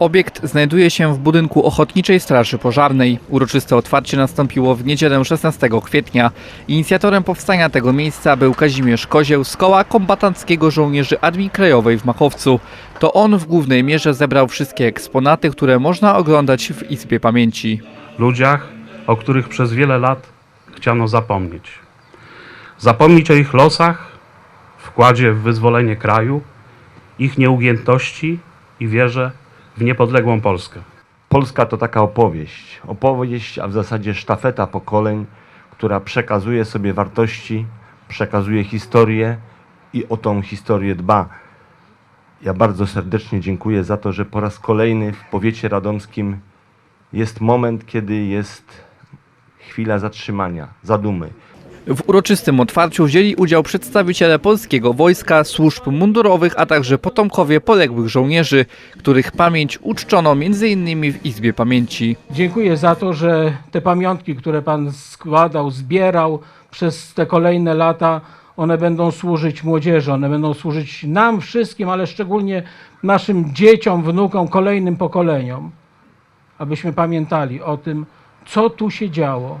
Obiekt znajduje się w budynku Ochotniczej Straży Pożarnej. Uroczyste otwarcie nastąpiło w niedzielę 16 kwietnia. Inicjatorem powstania tego miejsca był Kazimierz Kozieł z koła kombatanckiego żołnierzy Armii Krajowej w Machowcu. To on w głównej mierze zebrał wszystkie eksponaty, które można oglądać w Izbie Pamięci. ludziach, o których przez wiele lat chciano zapomnieć. Zapomnieć o ich losach, wkładzie w wyzwolenie kraju, ich nieugiętości i wierze w niepodległą Polskę. Polska to taka opowieść. Opowieść, a w zasadzie sztafeta pokoleń, która przekazuje sobie wartości, przekazuje historię i o tą historię dba. Ja bardzo serdecznie dziękuję za to, że po raz kolejny w powiecie radomskim jest moment, kiedy jest chwila zatrzymania, zadumy. W uroczystym otwarciu wzięli udział przedstawiciele polskiego wojska, służb mundurowych, a także potomkowie poległych żołnierzy, których pamięć uczczono m.in. w Izbie Pamięci. Dziękuję za to, że te pamiątki, które Pan składał, zbierał przez te kolejne lata, one będą służyć młodzieży, one będą służyć nam wszystkim, ale szczególnie naszym dzieciom, wnukom, kolejnym pokoleniom, abyśmy pamiętali o tym, co tu się działo,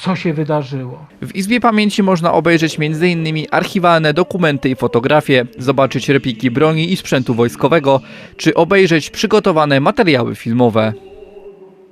co się wydarzyło. W Izbie Pamięci można obejrzeć m.in. archiwalne dokumenty i fotografie, zobaczyć repliki broni i sprzętu wojskowego, czy obejrzeć przygotowane materiały filmowe.